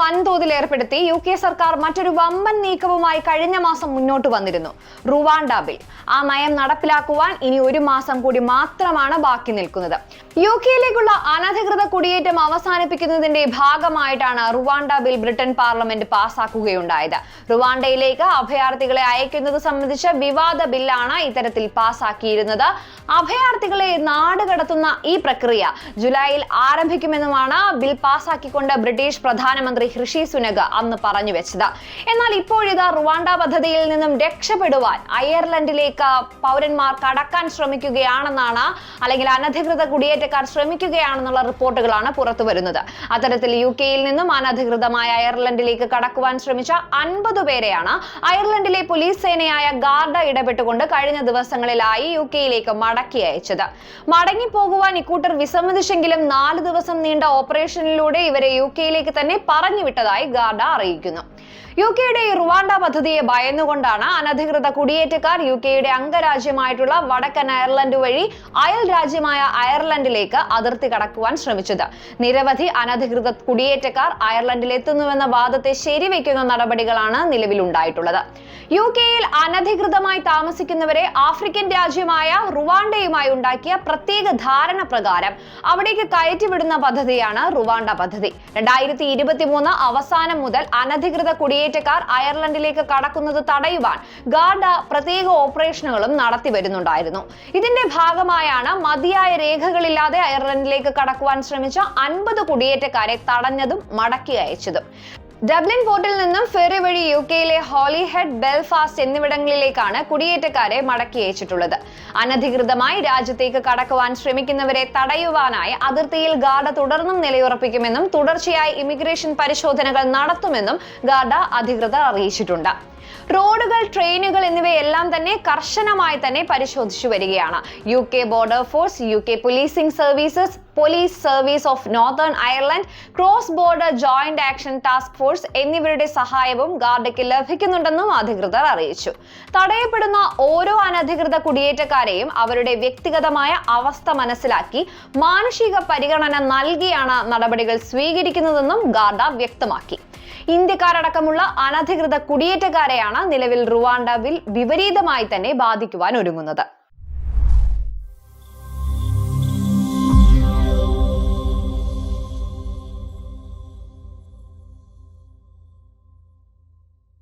വൻതോതിൽ ഏർപ്പെടുത്തി U K സർക്കാർ മറ്റൊരു വമ്പൻ നീക്കവുമായി കഴിഞ്ഞ മാസം മുന്നോട്ട് വന്നിരുന്നു. റുവാണ്ട ബിൽ ആ നയം നടപ്പിലാക്കുവാൻ ഇനി ഒരു മാസം കൂടി മാത്രമാണ് ബാക്കി നിൽക്കുന്നത്. യു കെയിലേക്കുള്ള അനധികൃത കുടിയേറ്റം അവസാനിപ്പിക്കുന്നതിന്റെ ഭാഗമായിട്ടാണ് റുവാണ്ട ബിൽ ബ്രിട്ടൻ പാർലമെന്റ് പാസാക്കുകയുണ്ടായത്. റുവാണ്ടയിലേക്ക് അഭയാർത്ഥികളെ അയക്കുന്നത് സംബന്ധിച്ച വിവാദ ബില്ലാണ് ഇത്തരത്തിൽ പാസാക്കിയിരുന്നത്. അഭയാർത്ഥികളെ നാട് കടത്തുന്ന ഈ പ്രക്രിയ ജൂലൈയിൽ ആരംഭിക്കുമെന്നുമാണ് ബിൽ പാസാക്കിക്കൊണ്ട് ബ്രിട്ടീഷ് പ്രധാനമന്ത്രി ഹൃഷി സുനഗ് അന്ന് പറഞ്ഞു വെച്ചത്. എന്നാൽ ഇപ്പോഴിതാ റുവാണ്ട പദ്ധതിയിൽ നിന്നും രക്ഷപ്പെടുവാൻ അയർലൻഡിലേക്ക് പൗരന്മാർ കടക്കാൻ ശ്രമിക്കുകയാണെന്നാണ് അല്ലെങ്കിൽ അനധികൃത കുടിയേറ്റക്കാർ ശ്രമിക്കുകയാണെന്നുള്ള റിപ്പോർട്ടുകളാണ് പുറത്തു വരുന്നത് അത്തരത്തിൽ യു കെയിൽ നിന്നും അനധികൃതമായ അയർലൻഡിലേക്ക് കടക്കുവാൻ ശ്രമിച്ച അൻപത് പേരെയാണ് അയർലൻഡിലെ പോലീസ് സേനയായ ഗാർഡ ഇടപെട്ടുകൊണ്ട് കഴിഞ്ഞ ദിവസങ്ങളിലായി യു കെയിലേക്ക് മടക്കി അയച്ചത്. മടങ്ങിപ്പോകുവാൻ ഇക്കൂട്ടർ വിസമ്മതിച്ചെങ്കിലും നാല് ദിവസം നീണ്ട ഓപ്പറേഷനിലൂടെ ഇവരെ യു കെയിലേക്ക് തന്നെ പറഞ്ഞു വിട്ടതായി ഗാർഡ അറിയിക്കുന്നു. യു കെയുടെ ഈ റുവാണ്ട പദ്ധതിയെ ഭയന്നുകൊണ്ടാണ് അനധികൃത കുടിയേറ്റക്കാർ യു കെയുടെ അംഗരാജ്യമായിട്ടുള്ള വടക്കൻ അയർലൻഡ് വഴി അയൽ രാജ്യമായ അയർലൻഡിലേക്ക് അതിർത്തി കടക്കുവാൻ ശ്രമിച്ചത്. നിരവധി അനധികൃത കുടിയേറ്റക്കാർ അയർലൻഡിൽ എത്തുന്നുവെന്ന വാദത്തെ ശരിവെക്കുന്ന നടപടികളാണ് നിലവിലുണ്ടായിട്ടുള്ളത്. യു കെയിൽ അനധികൃതമായി താമസിക്കുന്നവരെ ആഫ്രിക്കൻ രാജ്യമായ റുവാണ്ടയുമായി ഉണ്ടാക്കിയ പ്രത്യേക ധാരണ പ്രകാരം അവിടേക്ക് കയറ്റിവിടുന്ന പദ്ധതിയാണ് റുവാണ്ട പദ്ധതി. രണ്ടായിരത്തി ഇരുപത്തി മൂന്ന് അവസാനം മുതൽ അനധികൃത കുടിയേറ്റക്കാർ അയർലൻഡിലേക്ക് കടക്കുന്നത് തടയുവാൻ ഗാർഡ പ്രത്യേക ഓപ്പറേഷനുകളും നടത്തി വരുന്നുണ്ടായിരുന്നു ഇതിന്റെ ഭാഗമായാണ് മതിയായ രേഖകളില്ലാതെ അയർലൻഡിലേക്ക് കടക്കുവാൻ ശ്രമിച്ച അൻപത് കുടിയേറ്റക്കാരെ തടഞ്ഞതും മടക്കി അയച്ചതും. ഡബ്ലിൻ പോർട്ടിൽ നിന്നും ഫെറി വഴി യു കെയിലെ ഹോളിഹെഡ് ബെൽഫാസ്റ്റ് എന്നിവിടങ്ങളിലേക്കാണ് കുടിയേറ്റക്കാരെ മടക്കി അയച്ചിട്ടുള്ളത്. അനധികൃതമായി രാജ്യത്തേക്ക് കടക്കുവാൻ ശ്രമിക്കുന്നവരെ തടയുവാനായി അതിർത്തിയിൽ ഗാർഡ തുടർന്നും നിലയുറപ്പിക്കുമെന്നും തുടർച്ചയായി ഇമിഗ്രേഷൻ പരിശോധനകൾ നടത്തുമെന്നും ഗാർഡ അധികൃതർ അറിയിച്ചിട്ടുണ്ട്. റോഡുകൾ ട്രെയിനുകൾ എന്നിവയെല്ലാം തന്നെ കർശനമായി തന്നെ പരിശോധിച്ചു വരികയാണ്. U K border force U K policing services police service of Northern Ireland cross border joint action task force എന്നിവരുടെ സഹായവും ഗാർഡയ്ക്ക് ലഭിക്കുന്നുണ്ടെന്നും അധികൃതർ അറിയിച്ചു. തടയപ്പെടുന്ന ഓരോ അനധികൃത കുടിയേറ്റക്കാരെയും അവരുടെ വ്യക്തിഗതമായ അവസ്ഥ മനസ്സിലാക്കി മാനുഷിക പരിഗണന നൽകിയാണ് നടപടികൾ സ്വീകരിക്കുന്നതെന്നും ഗാർഡ വ്യക്തമാക്കി. ഇന്ത്യക്കാരടക്കമുള്ള അനധികൃത കുടിയേറ്റക്കാരെയാണ് നിലവിൽ റുവാണ്ടവിൽ വിപരീതമായി തന്നെ ബാധിക്കുവാൻ ഒരുങ്ങുന്നത്.